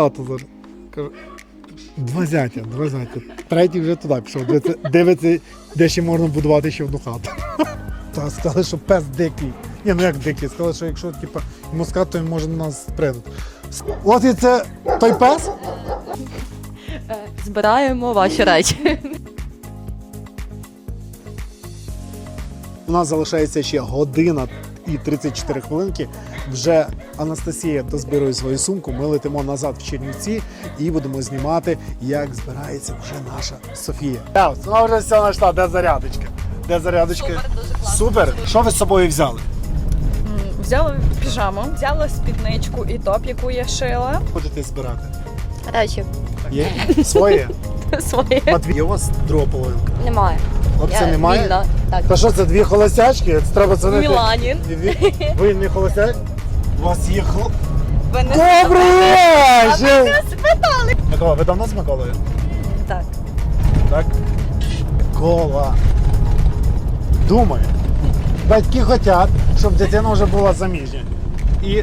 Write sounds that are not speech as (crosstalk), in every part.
тато зараз. Кажу, два зятя, два зятя. Третій вже туди пішов. Дивиться, дивиться, де ще можна будувати ще одну хату. (laughs) Та сказали, що пес дикий. Ні, ну як дикий, сказали, що якщо типу, йому сказати, то він може на нас придати. От і це той пес? Е, Збираємо ваші речі. У нас залишається ще година і 34 хвилинки. Вже Анастасія дозбирує свою сумку. Ми летимо назад в Чернівці і будемо знімати, як збирається вже наша Софія. Так, вона вже все знайшла. Де зарядочка? Де зарядочка? Супер, дуже класно. Супер. Що ви з собою взяли? Взяла піжаму, взяла спідничку і топ, яку я шила. Будете збирати? Речі Є? Своє? (laughs) свої. Матвій, є у вас друга половинка. Немає. Хлопця немає? вільна. Так. Та що це дві холостячки? Це треба дзвонити. Міланін. Ви, ви не холостяк? У вас є хлоп. Ви не Добрий вечір! спитали. Микола, ви давно з Миколою? Так. Так? Микола. Думаю. Батьки хочуть, щоб дитина вже була заміжня. І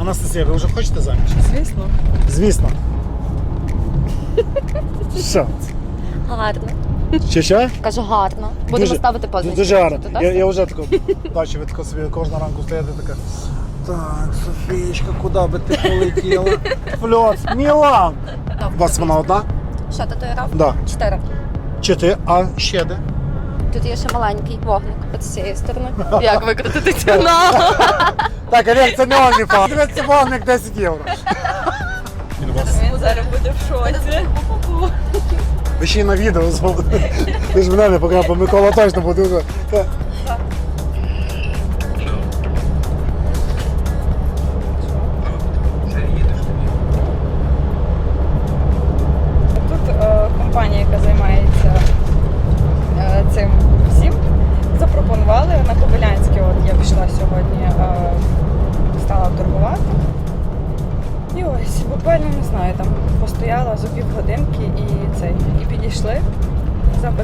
Анастасія, ви вже хочете заміж? Звісно. Звісно. (laughs) Що? Гарно. Ще що? Кажу, гарно. Будемо Дуже- ставити позначку. Дуже гарно. Я, я вже тако бачу, ви тако собі кожного ранку стоїте така. Так, Софієчка, куди би ти полетіла? Фльоц, Мілан! У вас вона одна? Що татуїрав? Да. Чотири. Чи ти? А ще де? Тут є ще маленький вогник от з цієї сторони. (laughs) Як викрутити ціну? (laughs) Так, Олег, це не OnlyFans. Дивіться, вогник 10 євро. Він зараз буде в шоці. Ви ще й на відео зробили. Ви ж мене не бо Микола точно буде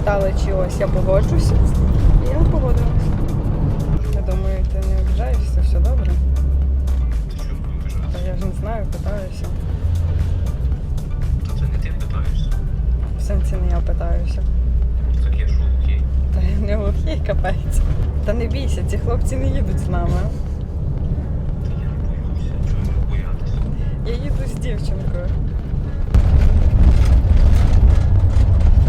запитали, чи ось я погоджуся. І я погодилась. Я думаю, ти не обіжаєшся, все добре. Та я ж не знаю, питаюся. То це не ти питаєшся. В сенсі не я питаюся. Так я що, окей. Та я не глухий капець. Та не бійся, ці хлопці не їдуть з нами. Та я не боюся, чого не боятися. Я їду з дівчинкою.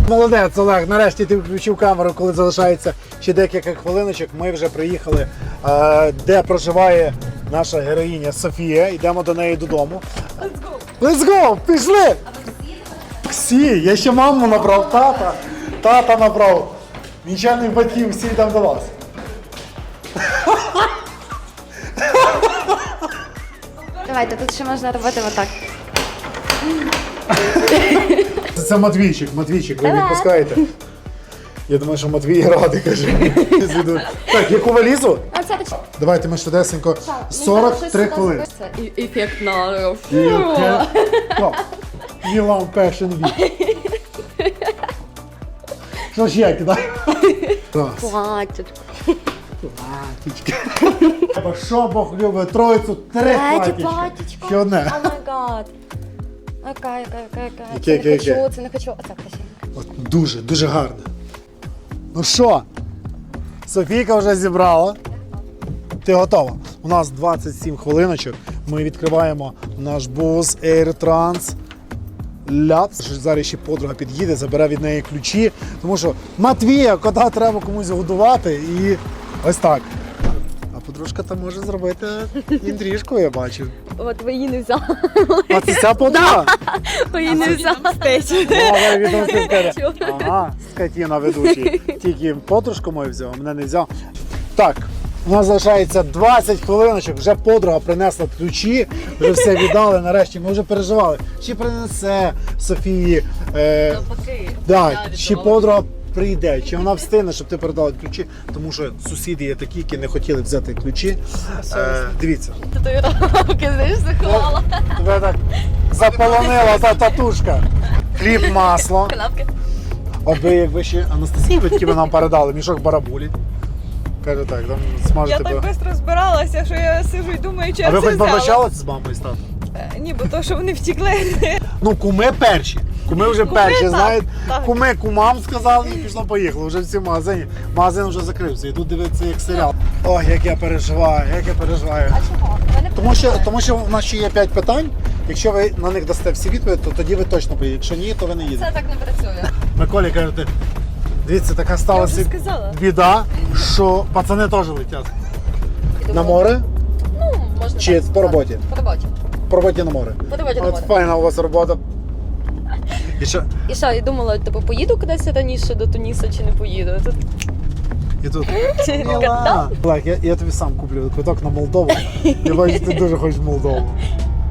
Молодець, Олег. Нарешті ти включив камеру, коли залишається ще декілька хвилиночок. Ми вже приїхали, е, де проживає наша героїня Софія. Йдемо до неї додому. Let's go! Пішли! Всі! Я ще маму набрав, тата. Тата набрав. Вінчальних батьків, всі йдемо до вас. Давайте, тут ще можна робити отак. Це, Матвійчик, Матвійчик, ви відпускаєте. Я думаю, що Матвій радий, каже. Так, яку валізу? А це так. Давайте ми швидесенько. 43 хвилини. Це і-. Мілан Passion Week. Що ж я кидаю? Раз. Платять. Треба, Що Бог любить? Троїцю, три Третє платічка. платічко. Ще одне. О май гад. Яка, яка, яка, яка. Яке, Це не яке, яке? хочу, це не хочу. Оце красивенько. От дуже, дуже гарно. Ну що, Софійка вже зібрала. Ти готова? У нас 27 хвилиночок. Ми відкриваємо наш бус Air Trans. Ляц. Зараз ще подруга під'їде, забере від неї ключі. Тому що Матвія, кота треба комусь годувати і ось так. Подружка там може зробити інтрижку, я бачу. От ви її не взяли. А це ця подруга? Ви її не взяли. Ага, відомості скаже. Ага, скотіна ведучий. Тільки подружку мою взяв, а мене не взяв. Так, у нас залишається 20 хвилиночок, вже подруга принесла ключі, вже все віддали. Нарешті ми вже переживали. Чи принесе Софії. Е, Навпаки. да, чи подруга прийде, чи вона встигне, щоб ти передала ключі, тому що сусіди є такі, які не хотіли взяти ключі. Е, дивіться, Татуїровки, знаєш, заховала. тебе так заполонила та татушка. Хліб, масло. Канапки. От би якби ще Анастасії батьки би нам передали мішок барабулі. Каже так, там Я смажити так швидко збиралася, що я сижу і думаю, чи А я ви це хоч взяла. з мамою і з татом? Е, Ні, бо то, що вони втікли. Ну, куми перші. Куми вже перші, так. Куми кумам сказали і пішло поїхало. Вже всі в магазині. Магазин вже закрився. І тут дивиться як серіал. Ой, як я переживаю, як я переживаю. А чого? Тому що, тому що в нас ще є 5 питань. Якщо ви на них дасте всі відповіді, то тоді ви точно поїдете. Якщо ні, то ви не їдете. Це так не працює. (laughs) Миколі кажете, дивіться, така сталася біда, що пацани теж летять. На море Ну, можна Чи так по роботі? По роботі. по роботі на море. По роботі на От файна у вас робота. І що? І що, і думала, типу, поїду кудись раніше до Туніса чи не поїду. Тут І тут. (laughs) Ну. Олег, я, я тобі сам куплю квиток на Молдову. Я бачу, ти дуже хочеш в Молдову.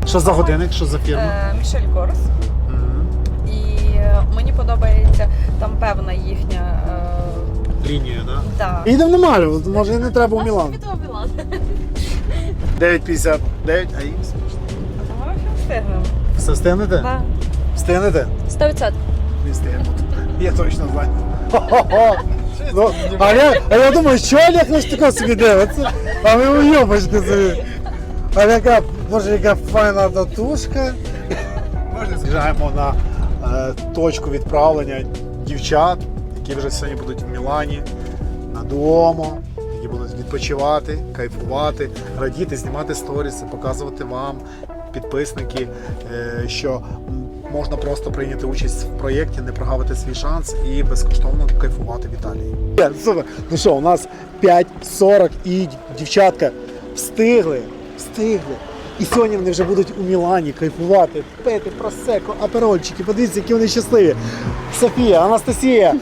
Що за годинник, що за фірма? Е, Мішель Корс. Мгм. І е, мені подобається там певна їхня. Лінія, так? Е, да. Да? Їдемо на Мальву, може і не треба в Мілан. Світова Мілан. 9.59, а їм Ми ще встигнемо. все встигнете? Да. Встигнете? 100%. Не встигнете. Я точно знаю. Хо-хо-хо. Ну, а, я, а я думаю, що Олег на тако собі дивиться? А ви уйобочки собі. А яка, боже, яка файна татушка. З'їжджаємо на е, точку відправлення дівчат, які вже сьогодні будуть в Мілані, на Дуомо, які будуть відпочивати, кайфувати, радіти, знімати сторіси, показувати вам, підписники, е, що можна просто прийняти участь в проєкті, не прогавити свій шанс і безкоштовно кайфувати в Італії. Супер. Ну що, у нас 5.40 і дівчатка встигли, встигли. І сьогодні вони вже будуть у Мілані кайфувати, пити просеко, аперольчики. Подивіться, які вони щасливі. Софія, Анастасія,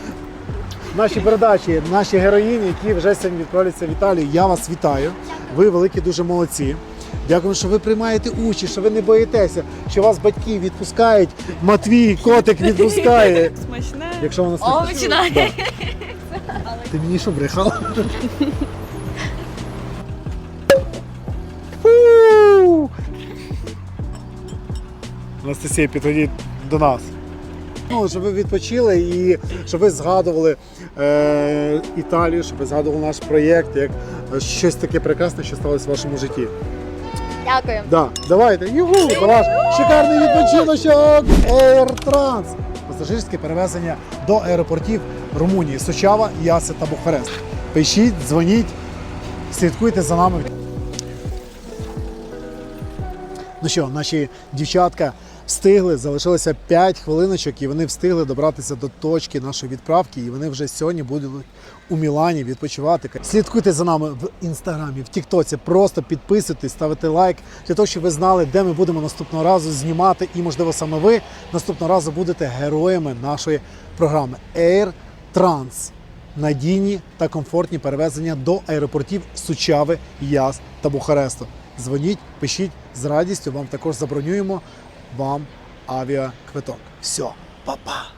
наші передачі, наші героїні, які вже сьогодні відправляться в Італію. Я вас вітаю. Ви великі дуже молодці. Дякую, що ви приймаєте участь, що ви не боїтеся, що вас батьки відпускають. Матвій, котик відпускає. Смачне. Якщо вона О, починає. Ти мені що брехала? Фу! Анастасія, підходіть до нас. Ну, щоб ви відпочили і щоб ви згадували е, Італію, щоб ви згадували наш проєкт як щось таке прекрасне, що сталося в вашому житті. Дякую. Да, давайте. Югу! Ваш шикарний відпочиночок! Air Trans. Пасажирське перевезення до аеропортів Румунії, Сочава, Яси та Бухарест. Пишіть, дзвоніть, слідкуйте за нами. Ну що, наші дівчатка встигли, залишилося 5 хвилиночок, і вони встигли добратися до точки нашої відправки, і вони вже сьогодні будуть у Мілані відпочивати. Слідкуйте за нами в інстаграмі, в Тіктоці. Просто підписуйтесь, ставите лайк для того, щоб ви знали, де ми будемо наступного разу знімати. І, можливо, саме ви наступного разу будете героями нашої програми Air Trans. Надійні та комфортні перевезення до аеропортів Сучави, Яс та Бухаресту. Дзвоніть, пишіть з радістю. Вам також забронюємо вам авіаквиток. Все, па-па!